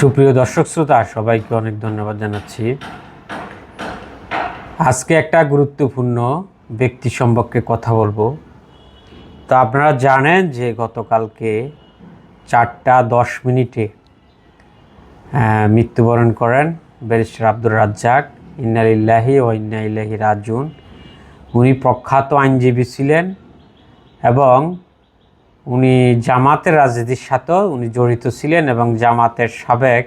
সুপ্রিয় দর্শক শ্রোতা, সবাইকে অনেক ধন্যবাদ জানাচ্ছি। আজকে একটা গুরুত্বপূর্ণ ব্যক্তি সম্পর্কে কথা বলব। তো আপনারা জানেন যে গতকালকে চারটা দশ মিনিটে মৃত্যুবরণ করেন ব্যারিস্টার আব্দুর রাজ্জাক। ইন্নালিল্লাহি ও ইন্না ইল্লাহি রাজুন উনি প্রখ্যাত আইনজীবী ছিলেন এবং উনি জামাতের রাজনীতির সাথেও উনি জড়িত ছিলেন এবং জামাতের সাবেক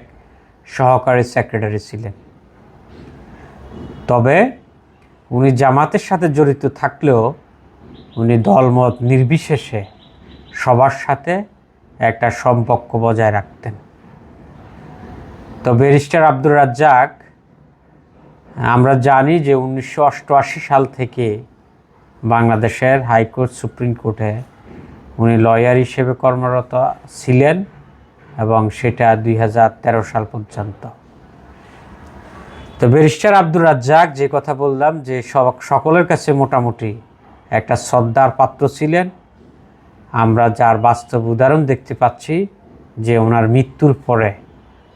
সহকারী সেক্রেটারি ছিলেন। তবে উনি জামাতের সাথে জড়িত থাকলেও উনি দলমত নির্বিশেষে সবার সাথে একটা সম্পর্ক বজায় রাখতেন। তো ব্যারিস্টার আব্দুর রাজ্জাক, আমরা জানি যে উনিশশো অষ্টআশি সাল থেকে বাংলাদেশের হাইকোর্ট সুপ্রিম কোর্টে উনি লয়ার হিসেবে কর্মরত ছিলেন এবং সেটা দুই হাজার তেরো সাল পর্যন্ত। তো ব্যারিস্টার আব্দুর রাজ্জাক, যে কথা বললাম যে সকলের কাছে মোটামুটি একটা শ্রদ্ধার পাত্র ছিলেন। আমরা যার বাস্তব উদাহরণ দেখতে পাচ্ছি যে ওনার মৃত্যুর পরে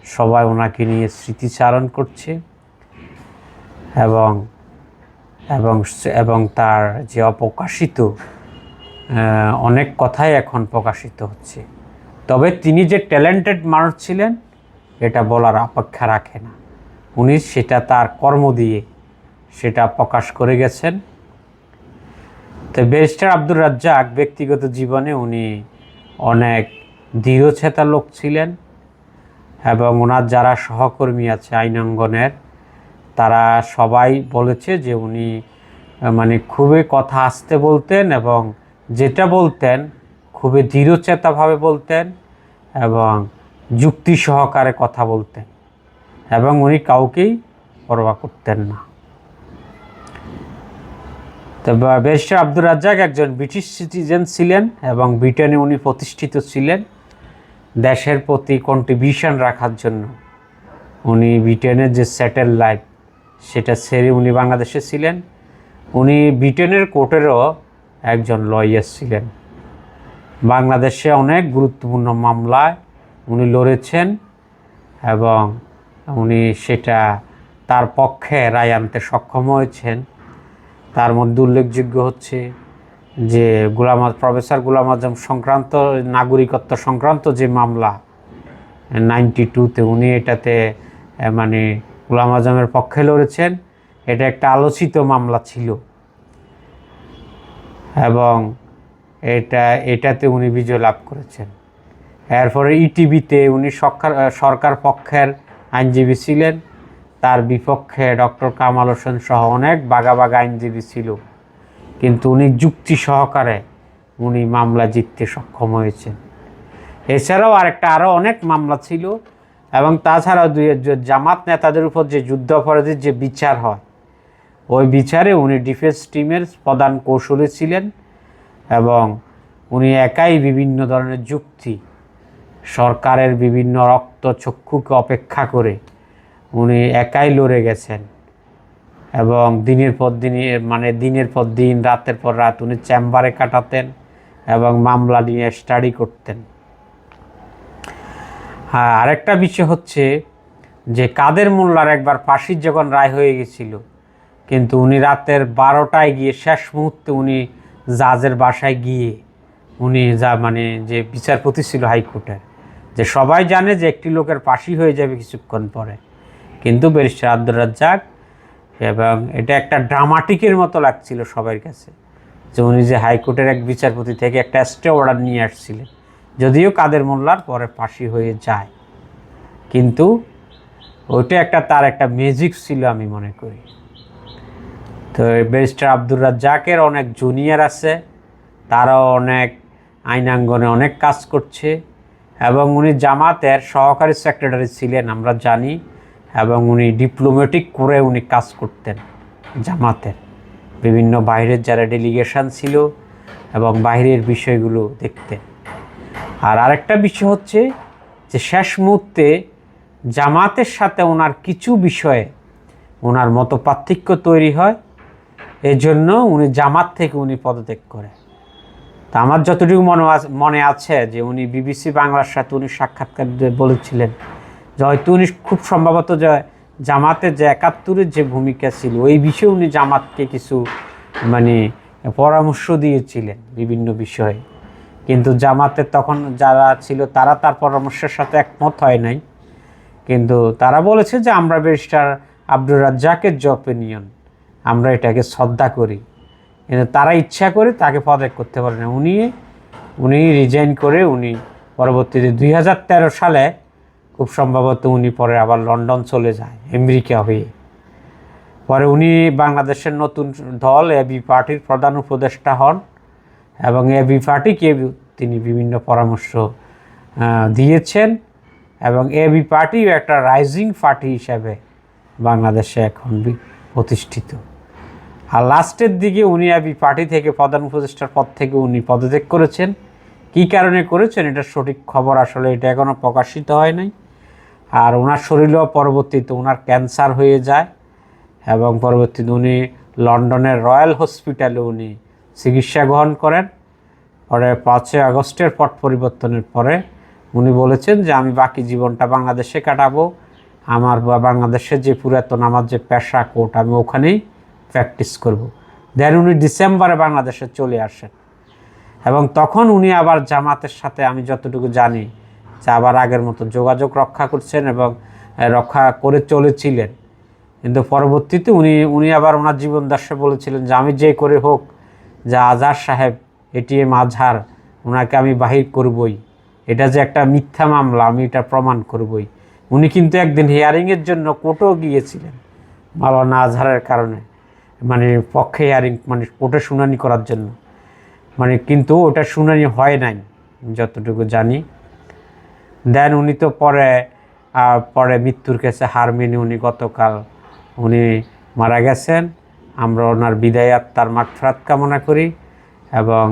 সবাই ওনাকে নিয়ে স্মৃতিচারণ করছে এবং এবং এবং তার যে অপ্রকাশিত অনেক কথাই এখন প্রকাশিত হচ্ছে। তবে তিনি যে ট্যালেন্টেড মানুষ ছিলেন, এটা বলার অপেক্ষা রাখে না। উনি সেটা তার কর্ম দিয়ে সেটা প্রকাশ করে গেছেন। তো ব্যারিস্টার আব্দুর রাজ্জাক ব্যক্তিগত জীবনে উনি অনেক দৃঢ়চেতা লোক ছিলেন এবং ওনার যারা সহকর্মী আছে আইনাঙ্গনের, তারা সবাই বলেছে যে উনি মানে খুবই কথা আসতে বলতেন এবং যেটা বলতেন, খুবই দৃঢ়চেতাভাবে বলতেন এবং যুক্তি সহকারে কথা বলতেন এবং উনি কাউকেই পরোয়া করতেন না। তো বা- ব্যারিস্টার আব্দুর রাজ্জাক একজন ব্রিটিশ সিটিজেন ছিলেন এবং ব্রিটেনে উনি প্রতিষ্ঠিত ছিলেন দেশের প্রতি কন্ট্রিবিউশন রাখার জন্য। উনি ব্রিটেনের যে সেটেল লাইফ সেটা ছেড়ে উনি বাংলাদেশে ছিলেন। উনি ব্রিটেনের কোর্টেরও একজন লয়ার ছিলেন। বাংলাদেশে অনেক গুরুত্বপূর্ণ মামলায় উনি লড়েছেন এবং উনি সেটা তার পক্ষে রায় আনতে সক্ষম হয়েছেন। তার মধ্যে উল্লেখযোগ্য হচ্ছে যে গুলাম প্রফেসর গুলাম আজম সংক্রান্ত, নাগরিকত্ব সংক্রান্ত যে মামলা, নাইনটি টুতে উনি এটাতে মানে গুলাম আজমের পক্ষে লড়েছেন। এটা একটা আলোচিত মামলা ছিল। এবং এটা, এটাতে উনি বিজয় লাভ করেছেন। এরপরে ইটিভিতে উনি সরকার সরকার পক্ষের আইনজীবী ছিলেন। তার বিপক্ষে ডক্টর কামাল হোসেন সহ অনেক বাগা বাগা আইনজীবী ছিল। কিন্তু উনি যুক্তি সহকারে উনি মামলা জিততে সক্ষম হয়েছেন। এছাড়াও আরেকটা আরও অনেক মামলা ছিল এবং তাছাড়াও দুই জামাত নেতাদের উপর যে যুদ্ধাপরাধীর যে বিচার হয় ওই বিচারে উনি ডিফেন্স টিমের প্রধান কৌশলী ছিলেন এবং উনি একাই বিভিন্ন ধরনের যুক্তি, সরকারের বিভিন্ন রক্ত চক্ষুকে অপেক্ষা করে উনি একাই লড়ে গেছেন এবং দিনের পর দিন মানে দিনের পর দিন, রাতের পর রাত উনি চেম্বারে কাটাতেন এবং মামলা নিয়ে স্টাডি করতেন। হ্যাঁ আরেকটা বিষয় হচ্ছে যে কাদের মোল্লার একবার ফাঁসির যখন রায় হয়ে গেছিল কিন্তু উনি রাতের বারোটায় গিয়ে, শেষ মুহূর্তে উনি জাজের বাসায় গিয়ে উনি যা মানে যে বিচারপতি ছিল হাইকোর্টের, যে সবাই জানে যে একটি লোকের পাশি হয়ে যাবে কিছুক্ষণ পরে। কিন্তু ব্যারিস্টার আব্দুর রাজ্জাক এবং এটা একটা ড্রামাটিকের মতো লাগছিল সবার কাছে, যে উনি যে হাইকোর্টের এক বিচারপতি থেকে একটা স্টে অর্ডার নিয়ে আসছিলেন, যদিও কাদের মোল্লার পরে ফাঁসি হয়ে যায়। কিন্তু ওইটা একটা তার একটা ম্যাজিক ছিল আমি মনে করি। তো ব্যারিস্টার আব্দুর রাজ্জাকের অনেক জুনিয়র আছে, তারাও অনেক আইনাঙ্গনে অনেক কাজ করছে এবং উনি জামাতের সহকারী সেক্রেটারি ছিলেন, আমরা জানি, এবং উনি ডিপ্লোম্যাটিক করে উনি কাজ করতেন জামাতের। বিভিন্ন বাইরের যারা ডেলিগেশন ছিল এবং বাইরের বিষয়গুলো দেখতেন। আর আরেকটা বিষয় হচ্ছে যে শেষ মুহূর্তে জামাতের সাথে ওনার কিছু বিষয়ে ওনার মতো পার্থক্য তৈরি হয়। এজন্য উনি জামাত থেকে উনি পদত্যাগ করে। তা আমার যতটুকু মনে মনে আছে যে উনি বিবিসি বাংলার সাথে উনি সাক্ষাৎকার বলেছিলেন যে হয়তো উনি খুব সম্ভবত যে জামাতের যে একাত্তরের যে ভূমিকা ছিল, ওই বিষয়ে উনি জামাতকে কিছু মানে পরামর্শ দিয়েছিলেন বিভিন্ন বিষয়ে। কিন্তু জামাতের তখন যারা ছিল তারা তার পরামর্শের সাথে একমত হয় নাই। কিন্তু তারা বলেছে যে আমরা ব্যারিস্টার আব্দুর রাজ্জাকের যে অপিনিয়ন আমরা এটাকে শ্রদ্ধা করি। কিন্তু তারা ইচ্ছা করে তাকে পদত্যাগ করতে পারে না। উনি উনি রিজাইন করে উনি পরবর্তীতে দুই হাজার তেরো সালে খুব সম্ভবত উনি পরে আবার লন্ডন চলে যায়, আমেরিকা হয়ে। পরে উনি বাংলাদেশের নতুন দল এবি পার্টির প্রধান উপদেষ্টা হন এবং এবি পার্টিকে তিনি বিভিন্ন পরামর্শ দিয়েছেন এবং এবি পার্টিও একটা রাইজিং পার্টি হিসাবে বাংলাদেশে এখন প্রতিষ্ঠিত। আর লাস্টের দিকে উনি এবি পার্টি থেকে প্রধান উপদেষ্টার পদ থেকে উনি পদত্যাগ করেছেন। কী কারণে করেছেন এটা সঠিক খবর আসলে এটা এখনও প্রকাশিত হয় নাই। আর ওনার শরীরেও পরবর্তীতে ওনার ক্যান্সার হয়ে যায় এবং পরবর্তীতে উনি লন্ডনের রয়্যাল হসপিটালে উনি চিকিৎসা গ্রহণ করেন। পরে পাঁচই আগস্টের পট পরিবর্তনের পরে উনি বলেছেন যে, আমি বাকি জীবনটা বাংলাদেশে কাটাবো। আমার বাংলাদেশের যে পুরাতন আমার যে পেশা কোট, আমি ওখানেই প্র্যাকটিস করব। দেন উনি ডিসেম্বরে বাংলাদেশে চলে আসেন। এবং তখন উনি আবার জামাতের সাথে, আমি যতটুকু জানি, যে আবার আগের মতো যোগাযোগ রক্ষা করছেন এবং রক্ষা করে চলেছিলেন। কিন্তু পরবর্তীতে উনি উনি আবার ওনার জীবন বলেছিলেন যে, আমি যে করে হোক, যে আজহার সাহেব, এটিএম আজহার ওনাকে আমি বাহির করবই। এটা যে একটা মিথ্যা মামলা, আমি এটা প্রমাণ করবই। উনি কিন্তু একদিন হিয়ারিংয়ের জন্য কোর্টেও গিয়েছিলেন, মাওলানা আজহারের কারণে। মানে পক্ষে হিয়ারিং মানে ওটা শুনানি করার জন্য। মানে কিন্তু ওটা শুনানি হয় নাই যতটুকু জানি। দেন উনি তো পরে পরে মৃত্যুর কাছে হার মেনে উনি গতকাল উনি মারা গেছেন। আমরা ওনার বিদায় আত্মার মাগফরাত কামনা করি এবং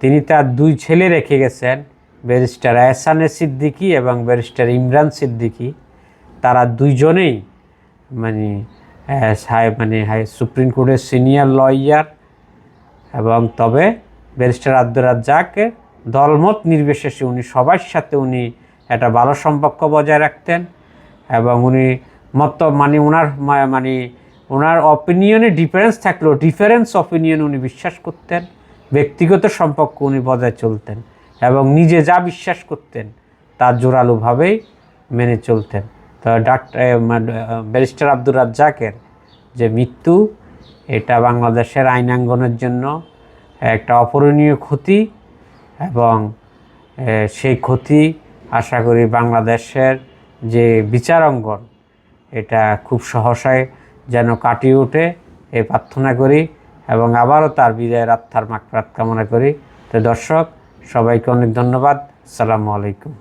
তিনি তার দুই ছেলে রেখে গেছেন, ব্যারিস্টার এহসানে সিদ্দিকী এবং ব্যারিস্টার ইমরান সিদ্দিকী। তারা দুইজনেই মানে মানে হাই সুপ্রিম কোর্টের সিনিয়র লয়ার এবং তবে ব্যারিস্টার আব্দুর রাজ্জাকের দলমত নির্বিশেষে উনি সবার সাথে উনি একটা ভালো সম্পর্ক বজায় রাখতেন এবং উনি মত মানে ওনার মানে ওনার অপিনিয়নে ডিফারেন্স থাকলেও ডিফারেন্স অপিনিয়ন উনি বিশ্বাস করতেন, ব্যক্তিগত সম্পর্ক উনি বজায় চলতেন এবং নিজে যা বিশ্বাস করতেন তা জোরালোভাবেই মেনে চলতেন। তো ডাক্তার ব্যারিস্টার আব্দুর রাজ্জাকের যে মৃত্যু, এটা বাংলাদেশের আইনাঙ্গনের জন্য একটা অপূরণীয় ক্ষতি এবং সেই ক্ষতি আশা করি বাংলাদেশের যে বিচার অঙ্গন, এটা খুব সহসায় যেন কাটিয়ে ওঠে, এ প্রার্থনা করি এবং আবারও তার বিদায়ের আত্মার মাকরাত কামনা করি। তো দর্শক, সবাইকে অনেক ধন্যবাদ। আসসালামু আলাইকুম।